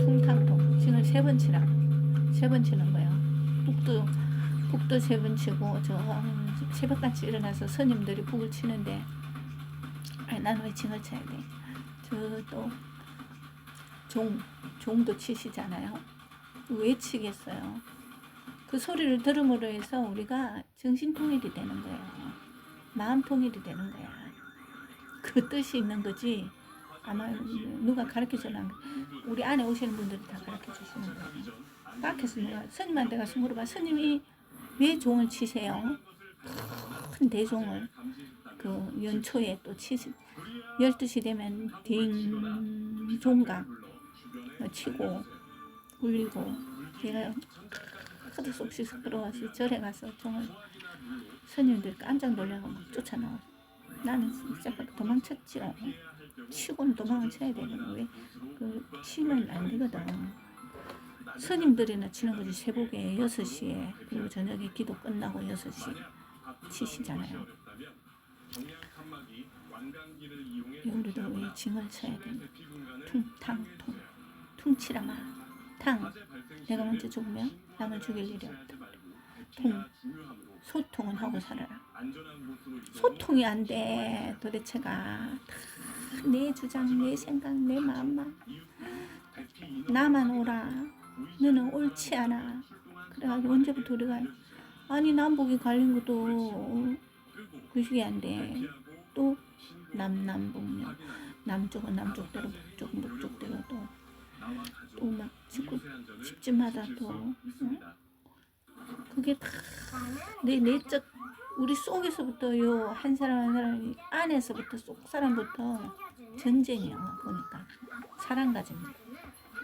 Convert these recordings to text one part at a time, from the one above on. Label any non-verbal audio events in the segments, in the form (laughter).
퉁탕통 징을 세 번 치라. 세 번 치는 거야. 북도 북도 세 번 치고 저 음, 새벽같이 일어나서 스님들이 북을 치는데 아니 나는 왜 징을 쳐야 돼 저 또 종 종도 치시잖아요. 왜 치겠어요? 그 소리를 들음으로 해서 우리가 정신 통일이 되는 거예요. 마음 통일이 되는 거야 그 뜻이 있는 거지 아마 누가 가르쳐 주는 우리 안에 오시는 분들이 다 가르쳐 주시는 거예요. 밖에서 내가 스님한테 가서 물어봐. 스님이 왜 종을 치세요? 큰 대종을 그 연초에 또 치시 12시 되면 딩 종각 치고 울리고 제가 하도 쏙씩 들어와서 절에 가서 종을 스님들 깜짝 놀라고 막 쫓아나와. 나는 진짜 도망쳤지요. 치고는 도망을 쳐야 되거든. 왜? 그, 치면 안 되거든. 스님들이나 치는 거지. 새벽에 6시에, 그리고 저녁에 기도 끝나고 6시 치시잖아요. 우리도 왜 징을 쳐야 돼? 퉁, 탕, 통. 퉁치라마. 탕. 내가 먼저 죽으면 남을 죽일 일이 없다. 통. 소통은 하고 살아라. 소통이 안 돼. 도대체가 다내 주장, 내 생각, 내 마음만. 나만 오라. 너는 옳지 않아. 그래가지고 언제부터 우리가 아니 남북이 갈린 것도 그식이 안 돼. 또 남남북녀. 남쪽은 남쪽대로 북쪽은 북쪽대로 또또막 집구 집집마다 또 응? 그게 다 내 내적 우리 속에서부터요. 한 사람 한 사람이 안에서부터 속 사람부터 전쟁이야 보니까. 사랑과 전쟁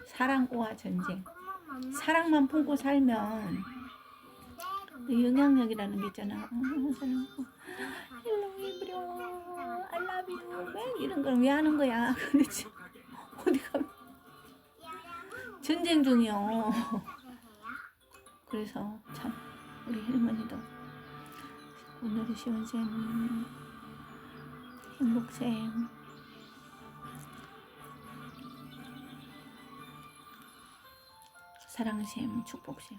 사랑과 전쟁. 사랑만 품고 살면 그 영향력이라는 게 있잖아. 어, 사랑 you. 왜 이런 걸 왜 하는 거야? (laughs) 도대체 어디 가면. 전쟁 중이요. 그래서 참 우리 할머니도 오늘의 시원쌤 행복쌤 사랑쌤 축복쌤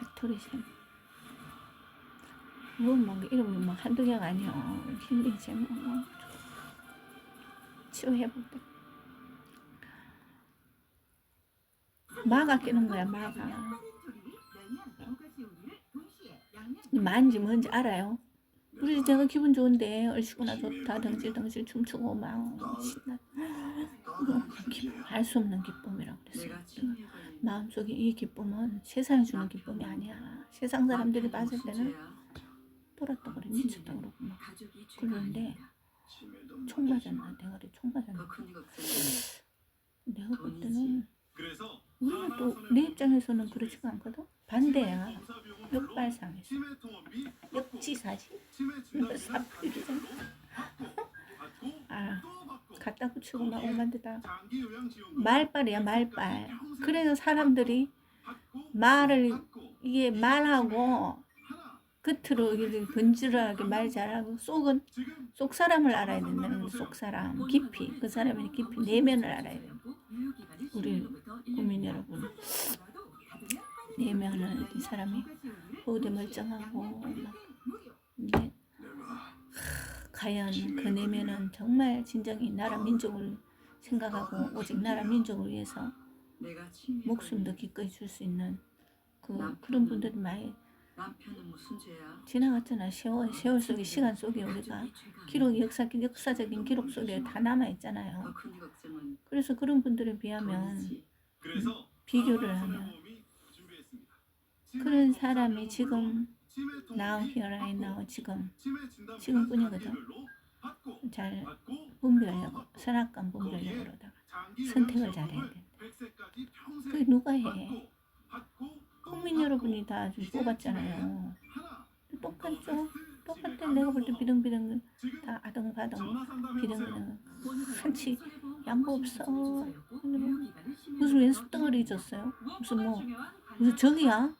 빅토리쌤 뭐막 이름이 막 한두 개가 아니요. 힐링쌤 뭐. 치유해볼게. 마가 끼는 거야 마가 만지 뭔지 알아요? 우리 제가 기분 좋은데 얼씨구나 좋다 덩실덩실 춤추고 막 신나. 알수 없는 기쁨이라고 그랬어요. 마음속에 이 기쁨은 세상이 주는 기쁨이 아니야. 세상 사람들이 봤을 때는 돌았다 그래. 미쳤다 그러고 막 그러는데 총 맞았나? 대가리 총 맞았나? 내가 볼 때는 우리가 또내 입장에서는 그렇지가 않거든? 반대야. 역발상에서. 역지사지? 사필이잖아. 아 갖다 붙이고 막 데다. 말빨이야 말빨. 그래서 사람들이 말을 이게 말하고 겉으로 이렇게 번지르하게 말 잘하고 속은 속 사람을 알아야 된다는 거속 사람. 깊이. 그 사람의 깊이 내면을 알아야 돼. 우리 국민 여러분 내면은 이 사람이 어디 멀쩡하고 막 근데 하, 과연 그 내면은 정말 진정히 나라 민족을 생각하고 오직 나라 민족을 위해서 목숨도 기꺼이 줄 수 있는 그 그런 분들이 많이? 지나갔잖아 세월 세월 속에 시간 속에 우리가 기록 역사 역사적인 기록 속에 다 남아 있잖아요. 그래서 그런 분들에 비하면. 비교를 하면 그런 사람이 지금 now here right now 지금 지금뿐이거든. 잘 분별력 선악관 분별력으로다가 선택을 잘해야 된다. 그게 누가 해? 국민 여러분이 다좀 뽑았잖아요. 똑같죠? 똑같아. 내가 볼 때 비등비등 다 아등바등 비등비등 한치 양보 없어. 근데 뭐 무슨 왼수 덩어리 졌어요? 무슨 뭐 무슨 적이야?